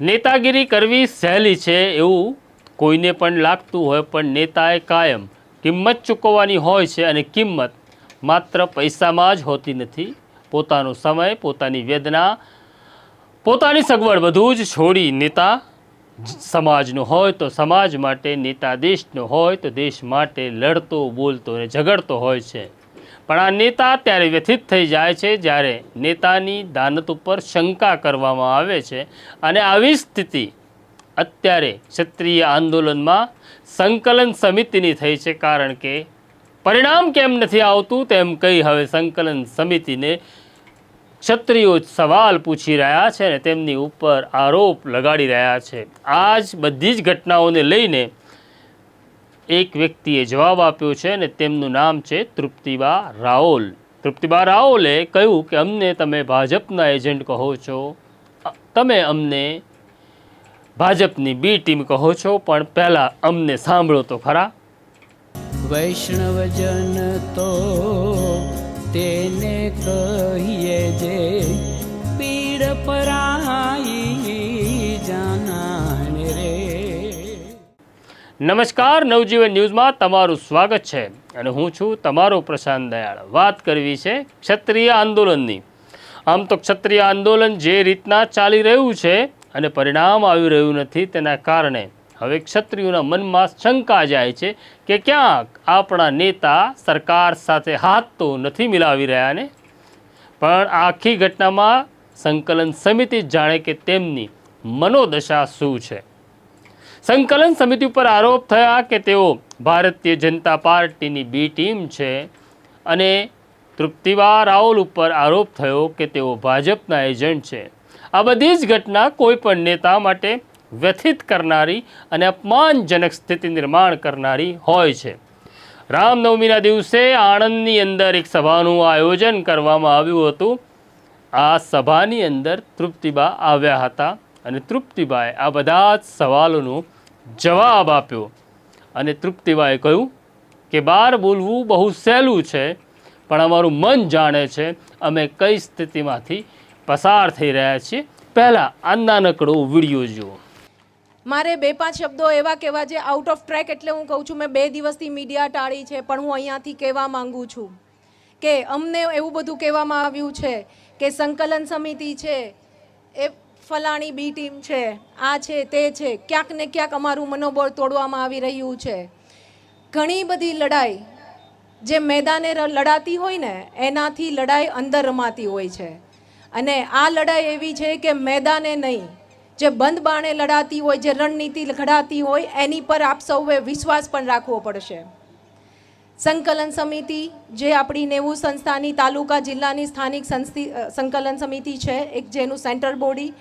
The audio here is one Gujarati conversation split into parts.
નેતાગીરી કરવી સહેલી છે એવું કોઈને પણ લાગતું હોય, પણ નેતાએ કાયમ કિંમત ચૂકવવાની હોય છે અને કિંમત માત્ર પૈસામાં જ હોતી નથી. પોતાનો સમય, પોતાની વેદના, પોતાની સગવડ બધું જ છોડી નેતા સમાજનો હોય તો સમાજ માટે, નેતા દેશનો હોય તો દેશ માટે લડતો, બોલતો અને ઝઘડતો હોય છે. પણ આ નેતા ત્યારે વ્યથિત થઈ જાય છે જ્યારે નેતાની દાનત ઉપર શંકા કરવામાં આવે છે અને આવી સ્થિતિ અત્યારે ક્ષત્રિય આંદોલનમાં સંકલન સમિતિની થઈ છે કારણ કે પરિણામ કેમ નથી આવતું તેમ કહી હવે સંકલન સમિતિને ક્ષત્રિયો સવાલ પૂછી રહ્યા છે અને તેમની ઉપર આરોપ લગાડી રહ્યા છે. આ જ બધી જ ઘટનાઓને લઈને એક વ્યક્તિએ જવાબ આપ્યો છે અને તેમનું નામ છે તૃપ્તિબા રાઓલ. તૃપ્તિબા રાઓલે કહ્યું કે, અમને તમે ભાજપના એજન્ટ કહો છો. તમે અમને ભાજપની બી ટીમ કહો છો, પણ પહેલાં અમને સાંભળો તો ખરા. વૈષ્ણવજન તો તેને કહીએ જે પીડ પરાઈ નમસ્કાર, નવજીવન ન્યૂઝમાં તમારું સ્વાગત છે. અને હું છું તમારો પ્રશાંત દયાળ. વાત કરવી છે ક્ષત્રિય આંદોલનની. આમ તો ક્ષત્રિય આંદોલન જે રીતના ચાલી રહ્યું છે અને પરિણામ આવી રહ્યું નથી તેના કારણે હવે ક્ષત્રિયોના મનમાં શંકા જાય છે કે ક્યાંક આપણા નેતા સરકાર સાથે હાથ તો નથી મિલાવી રહ્યા ને? પણ આખી ઘટનામાં સંકલન સમિતિ જાણે કે તેમની મનોદશા શું છે? સંકલન સમિતિ ઉપર આરોપ થયા કે તેઓ ભારતીય જનતા પાર્ટીની બી ટીમ છે. અને તૃપ્તિબા રાઓલ ઉપર આરોપ થયો કે તેઓ ભાજપના એજન્ટ છે. આ બધી જ ઘટના કોઈપણ નેતા માટે વ્યથિત કરનારી અને અપમાનજનક સ્થિતિ નિર્માણ કરનારી હોય છે. રામનવમીના દિવસે આણંદની અંદર એક સભાનું આયોજન કરવામાં આવ્યું હતું. આ સભાની અંદર તૃપ્તિબા આવ્યા હતા અને તૃપ્તિબાએ આ બધા જ સવાલોનો જવાબ આપ્યો અને તૃપ્તિબાએ કહ્યું કે બહાર બોલવું બહુ સહેલું છે, પણ અમારું મન જાણે છે અમે કઈ સ્થિતિમાંથી પસાર થઈ રહ્યા છીએ. પહેલાં આ નાનકડો વીડિયો જુઓ. મારે બે પાંચ શબ્દો એવા કહેવા જે આઉટ ઓફ ટ્રેક એટલે હું કહું છું, મેં બે દિવસથી મીડિયા ટાળી છે, પણ હું અહીંયાથી કહેવા માંગુ છું કે અમને એવું બધું કહેવામાં આવ્યું છે કે સંકલન સમિતિ છે, એ ફલાણી બી ટીમ છે, આ છે, તે છે, ક્યાંક ને ક્યાંક અમારું મનોબળ તોડવામાં આવી રહ્યું છે. ઘણી બધી લડાઈ જે મેદાને લડાતી હોય ને, એનાથી લડાઈ અંદર રમાતી હોય છે. અને આ લડાઈ એવી છે કે મેદાને નહીં, જે બંધ બાણે લડાતી હોય, જે રણનીતિ ઘડાતી હોય, એની પર આપ સૌએ વિશ્વાસ પણ રાખવો પડશે. સંકલન સમિતિ જે આપણી નેવું સંસ્થાની તાલુકા જિલ્લાની સ્થાનિક સંકલન સમિતિ છે, એક જેનું સેન્ટર બોડી,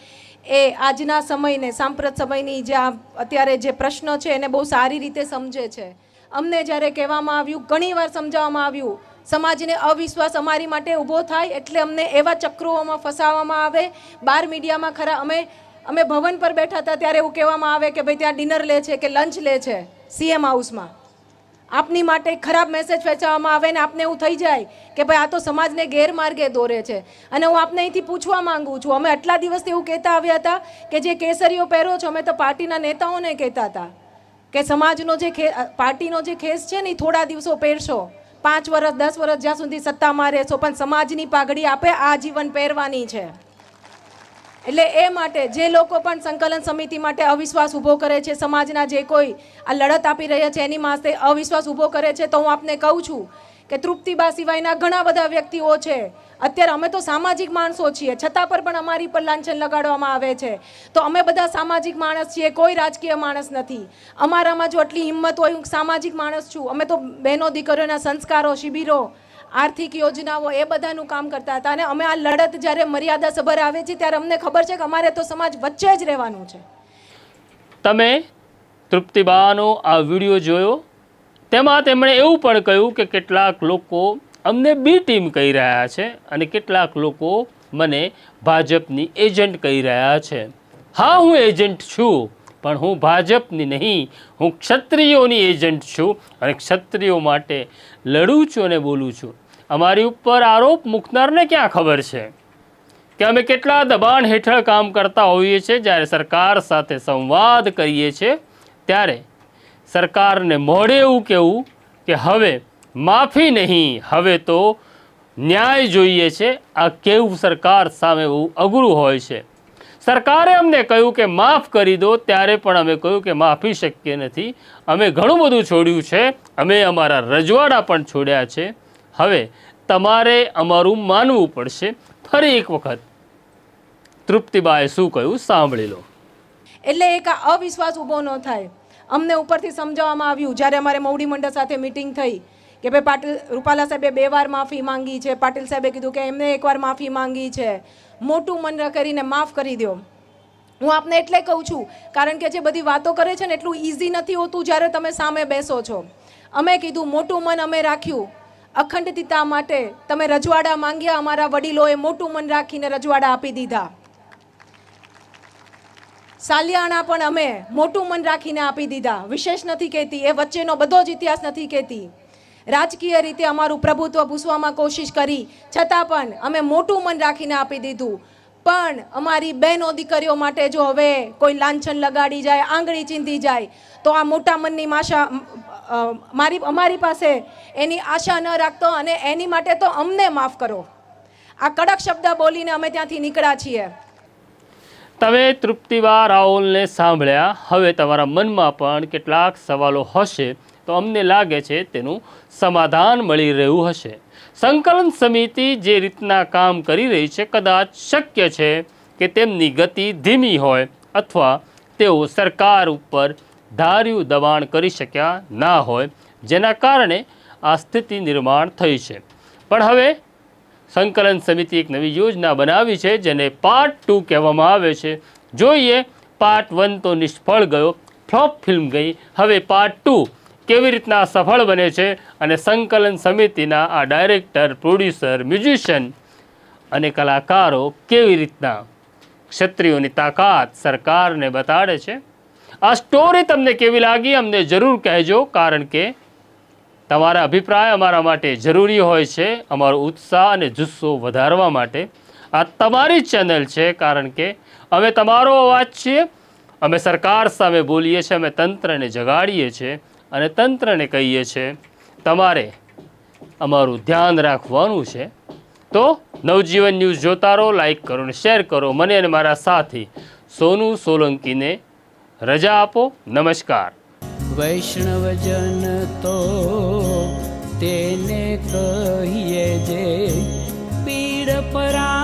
એ આજના સમયને, સાંપ્રત સમયની જે અત્યારે જે પ્રશ્ન છે એને બહુ સારી રીતે સમજે છે. અમને જ્યારે કહેવામાં આવ્યું ઘણીવાર સમજાવવામાં આવ્યું, સમાજને અવિશ્વાસ અમારી માટે ઊભો થાય એટલે અમને એવા ચક્રોમાં ફસાવવામાં આવે. બાર મીડિયામાં ખરા, અમે અમે ભવન પર બેઠા હતા ત્યારે એવું કહેવામાં આવે કે ભાઈ ત્યાં ડિનર લે છે કે લંચ લે છે, સીએમ હાઉસમાં. આપની માટે ખરાબ મેસેજ વેચવામાં આવે ને આપને એવું થઈ જાય કે ભાઈ આ તો સમાજને ગેરમાર્ગે દોરે છે. અને હું આપને અહીંથી પૂછવા માંગુ છું, અમે આટલા દિવસથી એવું કહેતા આવ્યા હતા કે જે કેસરીઓ પહેરો છો, અમે તો પાર્ટીના નેતાઓને કહેતા હતા કે સમાજનો જે ખે પાર્ટીનો જે ખેસ છે ને એ થોડા દિવસો પહેરશો. પાંચ વર્ષ દસ વર્ષ જ્યાં સુધી સત્તામાં રહેશો, પણ સમાજની પાઘડી આપે આ જીવન પહેરવાની છે. એટલે એ માટે જે લોકો પણ સંકલન સમિતિ માટે અવિશ્વાસ ઊભો કરે છે, સમાજના જે કોઈ આ લડત આપી રહ્યા છે, એની માસે અવિશ્વાસ ઊભો કરે છે, તો હું આપને કહું છું કે તૃપ્તિબા સિવાયના ઘણા બધા વ્યક્તિઓ છે. અત્યારે અમે તો સામાજિક માણસો છીએ, છતાં પર પણ અમારી પર લાંછન લગાડવામાં આવે છે. તો અમે બધા સામાજિક માણસ છીએ, કોઈ રાજકીય માણસ નથી. અમારામાં જો આટલી હિંમત હોય, હું સામાજિક માણસ છું. અમે તો બહેનો, દીકરીઓના સંસ્કારો, શિબિરો આર્થિક યોજનાઓ એ બધાનું કામ કરતા હતા અને અમે આ લડત જ્યારે મર્યાદા સભર આવે છે ત્યારે અમને ખબર છે કે અમારે તો સમાજ વચ્ચે જ રહેવાનું છે. તમે તૃપ્તિબાનો આ વીડિયો જોયો? તેમાં તેમણે એવું પણ કહ્યું કે કેટલાક લોકો અમને બી ટીમ કહી રહ્યા છે અને કેટલાક લોકો મને ભાજપની એજન્ટ કહી રહ્યા છે. હા, હું એજન્ટ છું, પણ હું ભાજપની નહીં, હું ક્ષત્રિયોની એજન્ટ છું અને ક્ષત્રિયો માટે લડું છું અને બોલું છું. અમારી ઉપર આરોપ મૂકનારને ક્યાં ખબર છે? કે અમે કેટલા દબાણ હેઠળ કામ કરતા હોઈએ છીએ, જ્યારે સરકાર સાથે સંવાદ કરીએ છીએ, ત્યારે સરકારને મોડે એવું કહેવું કે હવે માફી નહીં, હવે તો ન્યાય જોઈએ છે. આ કેવું સરકાર સામે બહુ અઘરું હોય છે. સરકારે અમને કહ્યું કે માફ કરી દો, ત્યારે પણ અમે કહ્યું કે માફી શક્ય નથી. અમે ઘણું બધું છોડ્યું છે. અમે અમારા રજવાડા પણ છોડ્યા છે. હવે તમારે અમારું માનવું પડશે. ફરી એક વખત. તૃપ્તિબાએ શું કહ્યું? સાંભળી લો. એટલે એક અવિશ્વાસ ઊભો ન થાય. અમને ઉપરથી સમજાવવામાં આવ્યું, જ્યારે અમારે મૌડી મંડળ સાથે મિટિંગ થઈ, કે ભાઈ પાટીલ, રૂપાલા સાહેબે બે વાર માફી માંગી છે. પાટીલ સાહેબે કીધું કે એમને એકવાર માફી માંગી છે. મોટું મન કરીને માફ કરી દો. હું આપને એટલે કહું છું, કારણ કે જે બધી વાતો કરે છે ને, એટલું ઇઝી નથી હોતું જ્યારે તમે સામે બેસો છો. અમે કીધું, મોટું મન અમે રાખ્યું. અખંડિતતા માટે તમે રજવાડા માંગ્યા, અમારા વડીલોએ મોટું મન રાખીને રજવાડા આપી દીધા. સાલિયાણા પણ અમે મોટું મન રાખીને આપી દીધા. વિશેષ નથી કહેતી, એ વચ્ચેનો બધો જ ઇતિહાસ નથી કહેતી. રાજકીય રીતે અમારું પ્રભુત્વ ભૂસવામાં કોશિશ કરી, છતાં પણ અમે મોટું મન રાખીને આપી દીધું. પણ અમારી બહેનો દીકરીઓ માટે જો હવે કોઈ લાંછન લગાડી જાય, આંગળી ચીંધી જાય, તો આ મોટા મનની માશા મારી, અમારી પાસે એની આશા ન રાખતો અને એની માટે તો અમને માફ કરો. આ કડક શબ્દ બોલીને અમે ત્યાંથી નીકળ્યા છીએ. તમે તૃપ્તિવા રાહુલને સાંભળ્યા, હવે તમારા મનમાં પણ કેટલાક સવાલો હશે, તો અમને લાગે છે તેનું સમાધાન મળી રહ્યું હશે. સંકલન સમિતિ જે રીતના કામ કરી રહી છે, કદાચ શક્ય છે કે તેમની ગતિ ધીમી હોય અથવા તેઓ સરકાર ઉપર ધાર્યું દબાણ કરી શક્યા ના હોય, જેના કારણે આ સ્થિતિ નિર્માણ થઈ છે. પણ હવે સંકલન સમિતિ એક નવી યોજના બનાવી છે, જેને પાર્ટ ટુ કહેવામાં આવે છે. જોઈએ પાર્ટ વન તો નિષ્ફળ ગયો ફ્લોપ ફિલ્મ ગઈ. હવે પાર્ટ ટુ કેવી રીતના સફળ બને છે અને સંકલન સમિતિના આ ડાયરેક્ટર પ્રોડ્યુસર મ્યુઝિશિયન અને કલાકારો કેવી રીતના ક્ષત્રિયોની તાકાત સરકારને બતાડે છે? આ સ્ટોરી તમને કેવી લાગી અમને જરૂર કહેજો, કારણ કે તમારા અભિપ્રાય અમારા માટે જરૂરી હોય છે, અમારો ઉત્સાહ અને જુસ્સો વધારવા માટે. આ તમારી ચેનલ છે, કારણ કે અમે તમારો અવાજ છીએ, અમે સરકાર સામે બોલીએ છીએ, અમે તંત્રને જગાડીએ છીએ અને તંત્રને કહીએ છીએ, તમારે અમારું ધ્યાન રાખવાનું છે. તો નવજીવન ન્યૂઝ જોતા રહો લાઈક કરો અને શેર કરો. મને અને મારા સાથી સોનુ સોલંકીને રજા આપો નમસ્કાર. વૈષ્ણવજન તો તેને કહીએ જે પીડ પરા